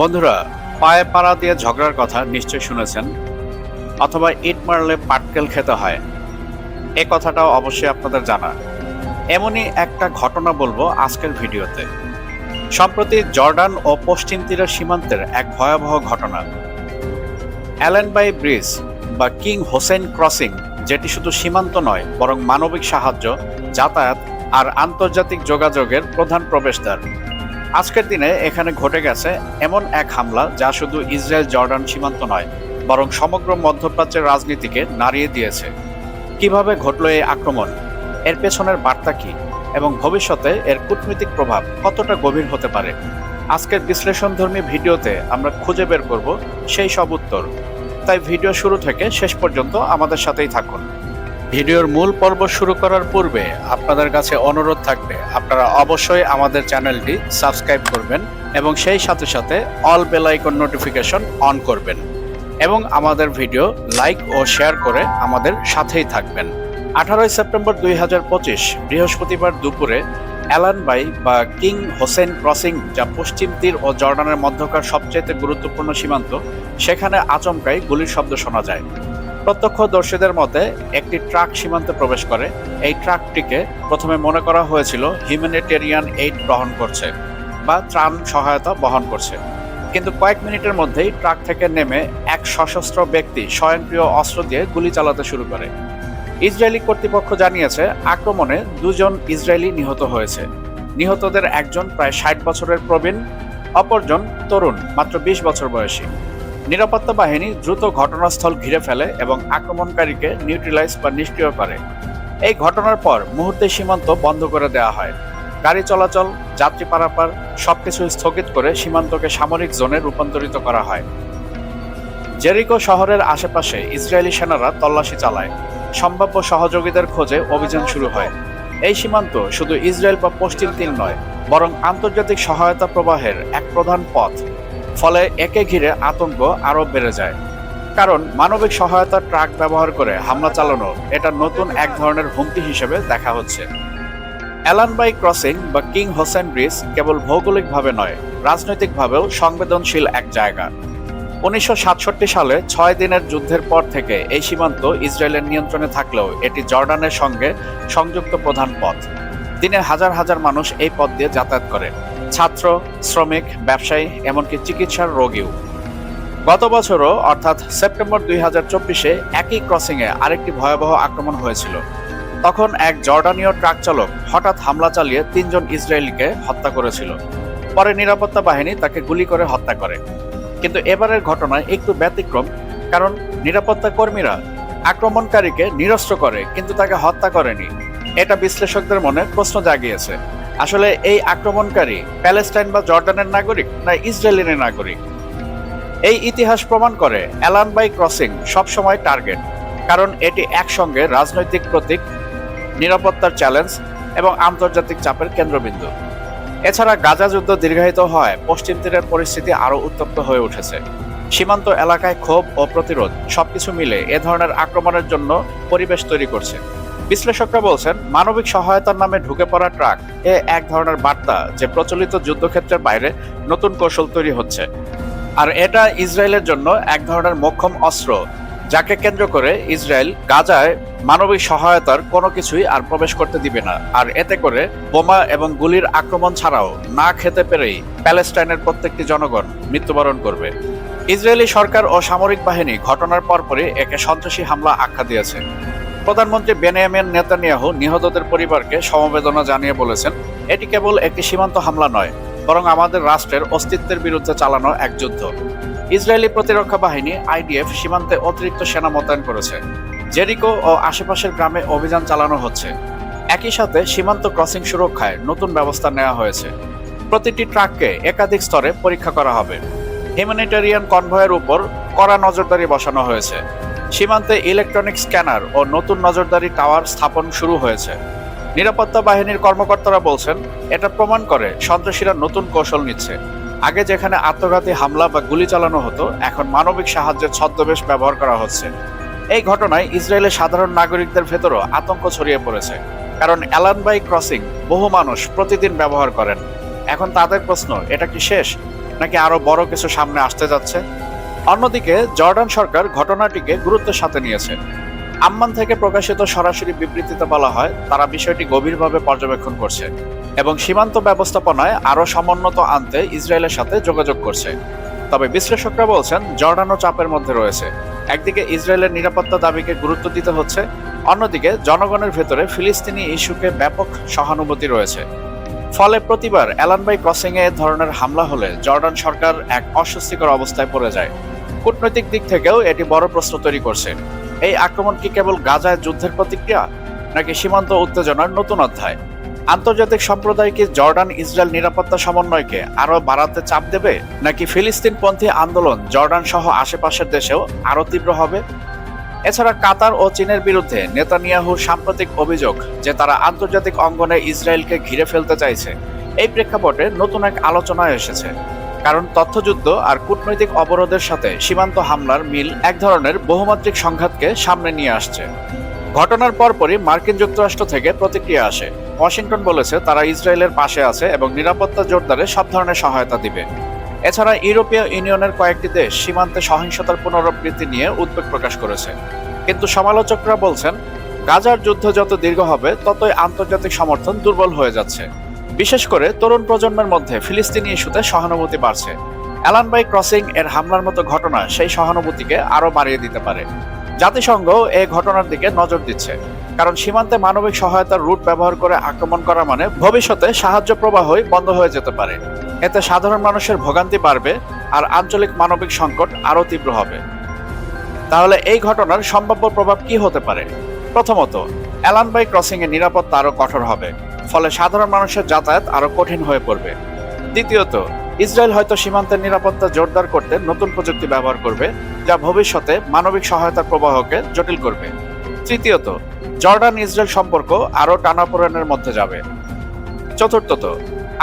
বন্ধুরা, পায়ে পাড়া দিয়ে ঝগড়ার কথা নিশ্চয় শুনেছেন, অথবা ইট মারলে পাটকেল খেতে হয়। এ কথাটাও অবশ্যই আপনাদের জানা। এমনই একটা ঘটনা বলব আজকের ভিডিওতে। সম্প্রতি জর্ডান ও পশ্চিম তীরের সীমান্তের এক ভয়াবহ ঘটনা। অ্যালেনবাই ব্রিজ বা কিং হোসেন ক্রসিং, যেটি শুধু সীমান্ত নয়, বরং মানবিক সাহায্য, যাতায়াত আর আন্তর্জাতিক যোগাযোগের প্রধান প্রবেশদ্বার। আজকের দিনে এখানে ঘটে গেছে এমন এক হামলা যা শুধু ইসরায়েল জর্ডান সীমান্ত নয়, বরং সমগ্র মধ্যপ্রাচ্যের রাজনীতিকে নাড়িয়ে দিয়েছে। কীভাবে ঘটল এই আক্রমণ? এর পেছনের বার্তা কি? এবং ভবিষ্যতে এর কূটনৈতিক প্রভাব কতটা গভীর হতে পারে? আজকের বিশ্লেষণধর্মী ভিডিওতে আমরা খুঁজে বের করব সেই সব উত্তর। তাই ভিডিও শুরু থেকে শেষ পর্যন্ত আমাদের সাথেই থাকুন। ভিডিওর মূল পর্ব শুরু করার পূর্বে আপনাদের কাছে অনুরোধ থাকবে, আপনারা অবশ্যই আমাদের চ্যানেলটি সাবস্ক্রাইব করবেন এবং সেই সাথে সাথে all bell icon notification on করবেন এবং আমাদের ভিডিও লাইক ও শেয়ার করে আমাদের সাথেই থাকবেন। আঠারোই সেপ্টেম্বর দুই হাজার পঁচিশ, বৃহস্পতিবার দুপুরে অ্যালানবাই বা কিং হোসেন ক্রসিং, যা পশ্চিম তীর ও জর্ডানের মধ্যকার সবচেয়ে গুরুত্বপূর্ণ সীমান্ত, সেখানে আচমকাই গুলির শব্দ শোনা যায়। প্রত্যক্ষদর্শীদের মতে একটি ট্রাক সীমান্তে প্রবেশ করে। এই ট্রাকটিকে প্রথমে মনে করা হয়েছিল হিউম্যানিটেরিয়ান এইড বহন করছে বা ত্রাণ সহায়তা বহন করছে। কিন্তু কয়েক মিনিটের মধ্যেই ট্রাক থেকে নেমে এক সশস্ত্র ব্যক্তি স্বয়ংক্রিয় অস্ত্র দিয়ে গুলি চালাতে শুরু করে। ইসরায়েলি কর্তৃপক্ষ জানিয়েছে, আক্রমণে দুজন ইসরায়েলি নিহত হয়েছে। নিহতদের একজন প্রায় ষাট বছরের প্রবীণ, অপরজন তরুণ, মাত্র বিশ বছর বয়সী। নিরাপত্তা বাহিনী দ্রুত ঘটনাস্থল ঘিরে ফেলে এবং আক্রমণকারীকে নিউট্রিলাইজ বা নিষ্ক্রিয় করে। এই ঘটনার পর মুহূর্তে সীমান্ত বন্ধ করে দেওয়া হয়। গাড়ি চলাচল, যাত্রী পারাপার সবকিছু স্থগিত করে সীমান্তকে সামরিক জোনে রূপান্তরিত করা হয়। জেরিকো শহরের আশেপাশে ইসরায়েলি সেনারা তল্লাশি চালায়। সম্ভাব্য সহযোগীদের খোঁজে অভিযান শুরু হয়। এই সীমান্ত শুধু ইসরায়েল বা পশ্চিম তীর নয়, বরং আন্তর্জাতিক সহায়তা প্রবাহের এক প্রধান পথ। ফলে একে ঘিরে আতঙ্ক আরও বেড়ে যায়। কারণ মানবিক সহায়তা ট্রাক ব্যবহার করে হামলা চালানো এটা নতুন এক ধরনের হুমকি হিসেবে দেখা হচ্ছে। অ্যালানবাই ক্রসিং বা কিং হোসেন ব্রিজ কেবল ভৌগোলিকভাবে নয়, রাজনৈতিকভাবেও সংবেদনশীল এক জায়গা। উনিশশো সাতষট্টি সালে ছয় দিনের যুদ্ধের পর থেকে এই সীমান্ত ইসরায়েলের নিয়ন্ত্রণে থাকলেও এটি জর্ডানের সঙ্গে সংযুক্ত প্রধান পথ। দিনে হাজার হাজার মানুষ এই পথ দিয়ে যাতায়াত করে। ছাত্র, শ্রমিক, ব্যবসায়ী, এমনকি চিকিৎসার রোগীও। গত বছরও, অর্থাৎ সেপ্টেম্বর দুই হাজার চব্বিশে, একই ক্রসিংয়ে আরেকটি ভয়াবহ আক্রমণ হয়েছিল। তখন এক জর্ডানীয় ট্রাক চালক হঠাৎ হামলা চালিয়ে তিনজন ইসরায়েলিকে হত্যা করেছিল। পরে নিরাপত্তা বাহিনী তাকে গুলি করে হত্যা করে। কিন্তু এবারের ঘটনায় একটু ব্যতিক্রম, কারণ নিরাপত্তা কর্মীরা আক্রমণকারীকে নিরস্ত্র করে, কিন্তু তাকে হত্যা করেনি। এটা বিশ্লেষকদের মনে প্রশ্ন জাগিয়েছে। আসলে এই আক্রমণকারী প্যালেস্টাইন বা জর্ডানের নাগরিক না ইসরায়েলের নাগরিক? এই ইতিহাস প্রমাণ করে অ্যালান বাই ক্রসিং সবসময় টার্গেট, কারণ এটি একসঙ্গে রাজনৈতিক প্রতীক, নিরাপত্তার চ্যালেঞ্জ এবং আন্তর্জাতিক চাপের কেন্দ্রবিন্দু। এছাড়া গাজা যুদ্ধ দীর্ঘায়িত হয়, পশ্চিম তীরের পরিস্থিতি আরও উত্তপ্ত হয়ে উঠেছে। সীমান্ত এলাকায় ক্ষোভ ও প্রতিরোধ সবকিছু মিলে এ ধরনের আক্রমণের জন্য পরিবেশ তৈরি করছে। বিশ্লেষকরা বলছেন, মানবিক সহায়তার নামে ঢুকে পড়া ট্রাক এ এক ধরনের বার্তা যে প্রচলিত যুদ্ধক্ষেত্রের বাইরে নতুন কৌশল তৈরি হচ্ছে। আর এটা ইসরায়েলের জন্য এক ধরনের মোক্ষম অস্ত্র, যাকে কেন্দ্র করে ইসরায়েল গাজায় মানবিক সহায়তার কোনো কিছুই আর প্রবেশ করতে দিবে না। আর এতে করে বোমা এবং গুলির আক্রমণ ছাড়াও না খেতে পেরেই প্যালেস্টাইনের প্রত্যেকটি জনগণ মৃত্যুবরণ করবে। ইসরায়েলি সরকার ও সামরিক বাহিনী ঘটনার পরপরই একে সন্ত্রাসী হামলা আখ্যা দিয়েছে। প্রধানমন্ত্রী বেনিয়ামিন নেতানিয়াহু নিহতদের পরিবারকে সমবেদনা জানিয়ে বলেছেন, এটি কেবল একটি সীমান্ত হামলা নয়, বরং আমাদের রাষ্ট্রের অস্তিত্বের বিরুদ্ধে চালানো এক যুদ্ধ। ইসরায়েলি প্রতিরক্ষা বাহিনী, আইডিএফ, সীমান্তে অতিরিক্ত সেনা মোতায়েন করেছে। জেরিকো ও আশেপাশের গ্রামে অভিযান চালানো হচ্ছে। একই সাথে সীমান্ত ক্রসিং সুরক্ষায় নতুন ব্যবস্থা নেওয়া হয়েছে। প্রতিটি ট্রাককে একাধিক স্তরে পরীক্ষা করা হবে। হিউম্যানিটেরিয়ান কনভয়ের উপর কড়া নজরদারি বসানো হয়েছে। সীমান্তে ইলেকট্রনিক স্ক্যানার ও নতুন নজরদারি টাওয়ার স্থাপন শুরু হয়েছে। নিরাপত্তা বাহিনীর কর্মকর্তারা বলছেন, এটা প্রমাণ করে সন্ত্রাসীরা নতুন কৌশল নিচ্ছে। আগে যেখানে আত্মঘাতী হামলা বা গুলি চালানো হতো, এখন মানবিক সাহায্যের ছদ্মবেশ ব্যবহার করা হচ্ছে। এই ঘটনায় ইসরায়েলের সাধারণ নাগরিকদের ভেতরও আতঙ্ক ছড়িয়ে পড়েছে। কারণ অ্যালানবাই ক্রসিং বহু মানুষ প্রতিদিন ব্যবহার করেন। এখন তাদের প্রশ্ন, এটা কি শেষ? নাকি আরও বড় কিছু সামনে আসতে যাচ্ছে? অন্যদিকে জর্ডান সরকার ঘটনাটিকে গুরুত্বের সাথে নিয়েছে। আম্মান থেকে প্রকাশিত সরাসরি বিবৃতিতে বলা হয়, তারা বিষয়টি গভীরভাবে পর্যবেক্ষণ করছে এবং সীমান্ত ব্যবস্থাপনায় আরও সমুন্নত আনতে ইসরায়েলের সাথে যোগাযোগ করছে। তবে বিশ্লেষকরা বলছেন, জর্ডানও চাপের মধ্যে রয়েছে। একদিকে ইসরায়েলের নিরাপত্তা দাবিকে গুরুত্ব দিতে হচ্ছে, অন্যদিকে জনগণের ভেতরে ফিলিস্তিনি ইস্যুকে ব্যাপক সহানুভূতি রয়েছে। ফলে প্রতিবার অ্যালানবাই ক্রসিংয়ে এ ধরনের হামলা হলে জর্ডান সরকার এক অস্বস্তিকর অবস্থায় পড়ে যায়। কূটনৈতিক দিক থেকেও এটি বড় প্রশ্ন তৈরি করছে। এই আক্রমণ কি কেবল গাজায় যুদ্ধের প্রতিক্রিয়া, নাকি সীমান্ত উত্তেজনার নতুন অধ্যায়? আন্তর্জাতিক সম্প্রদায় কি জর্ডান, ইসরায়েল নিরাপত্তা সমন্বয়কে আরও বাড়াতে চাপ দেবে, নাকি ফিলিস্তিনপন্থী আন্দোলন জর্ডান সহ আশেপাশের দেশেও আরও তীব্র হবে? এছাড়া কাতার ও চীনের বিরুদ্ধে নেতানিয়াহুর সাম্প্রতিক অভিযোগ যে তারা আন্তর্জাতিক অঙ্গনে ইসরায়েলকে ঘিরে ফেলতে চাইছে। এই প্রেক্ষাপটে নতুন এক আলোচনায় এসেছে। কারণ তথ্যযুদ্ধ আর কূটনৈতিক অবরোধের সাথে সীমান্ত হামলার মিল এক ধরনের বহুমাত্রিক সংঘাতকে সামনে নিয়ে আসছে। ঘটনার পরপরই মার্কিন যুক্তরাষ্ট্র থেকে প্রতিক্রিয়া আসে। ওয়াশিংটন বলেছে, তারা ইসরায়েলের পাশে আছে এবং নিরাপত্তা জোরদারে সব ধরনের সহায়তা দিবে। এছাড়া ইউরোপীয় ইউনিয়নের কয়েকটি দেশ সীমান্তে সহিংসতার পুনরাবৃত্তি নিয়ে উদ্বেগ প্রকাশ করেছে। কিন্তু সমালোচকরা বলছেন, গাজার যুদ্ধ যত দীর্ঘ হবে, ততই আন্তর্জাতিক সমর্থন দুর্বল হয়ে যাচ্ছে। বিশেষ করে তরুণ প্রজন্মের মধ্যে ফিলিস্তিনি ইস্যুতে সহানুভূতি বাড়ছে। অ্যালানবাই ক্রসিং এর হামলার মতো ঘটনা সেই সহানুভূতিকে আরও বাড়িয়ে দিতে পারে। জাতিসংঘ এই ঘটনার দিকে নজর দিচ্ছে, কারণ সীমান্তে মানবিক সহায়তার রুট ব্যবহার করে আক্রমণ করা মানে ভবিষ্যতে সাহায্য প্রবাহই বন্ধ হয়ে যেতে পারে। এতে সাধারণ মানুষের ভোগান্তি বাড়বে আর আঞ্চলিক মানবিক সংকট আরও তীব্র হবে। তাহলে এই ঘটনার সম্ভাব্য প্রভাব কি হতে পারে? প্রথমত, অ্যালানবাই ক্রসিং এর নিরাপত্তা আরও কঠোর হবে। ফলে সাধারণ মানুষের যাতায়াত আরও কঠিন হয়ে পড়বে। দ্বিতীয়ত, ইসরায়েল হয়তো সীমান্তের নিরাপত্তা জোরদার করতে নতুন প্রযুক্তি ব্যবহার করবে, যা ভবিষ্যতে মানবিক সহায়তার প্রবাহকে জটিল করবে। তৃতীয়ত, জর্ডান ইসরায়েল সম্পর্ক আরও টানাপোড়েনের মধ্যে যাবে। চতুর্থত,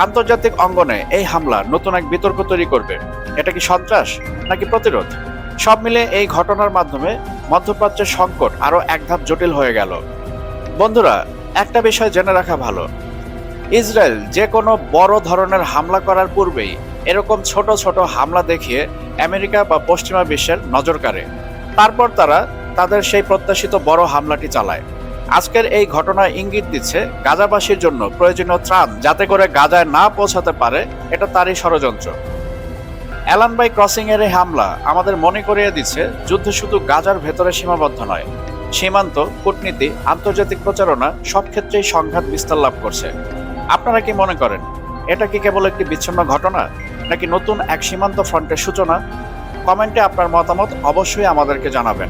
আন্তর্জাতিক অঙ্গনে এই হামলা নতুন এক বিতর্ক তৈরি করবে। এটা কি সন্ত্রাস নাকি প্রতিরোধ? সব মিলে এই ঘটনার মাধ্যমে মধ্যপ্রাচ্যের সংকট আরও এক ধাপ জটিল হয়ে গেল। বন্ধুরা একটা বিষয় জেনে রাখা ভালো। ইসরায়েল যে কোনো বড় ধরনের হামলা করার পূর্বেই এরকম ছোট ছোট হামলা দেখিয়ে আমেরিকা বা পশ্চিমা বিশ্বের নজর কাড়ে। তারপর তারা তাদের সেই প্রত্যাশিত বড় হামলাটি চালায়। আজকের এই ঘটনা ইঙ্গিত দিচ্ছে গাজাবাসীর জন্য প্রয়োজনীয় ত্রাণ যাতে করে গাজায় না পৌঁছাতে পারে, এটা তারই ষড়যন্ত্র। অ্যালানবাই ক্রসিং এর এই হামলা আমাদের মনে করিয়ে দিচ্ছে, যুদ্ধ শুধু গাজার ভেতরে সীমাবদ্ধ নয় সীমান্ত, কূটনীতি, আন্তর্জাতিক প্রচারণা, সব ক্ষেত্রেই সংঘাত বিস্তার লাভ করছে। আপনারা কি মনে করেন, এটা কি কেবল একটি বিচ্ছিন্ন ঘটনা, নাকি নতুন এক সীমান্ত ফ্রন্টের সূচনা? কমেন্টে আপনার মতামত অবশ্যই আমাদেরকে জানাবেন।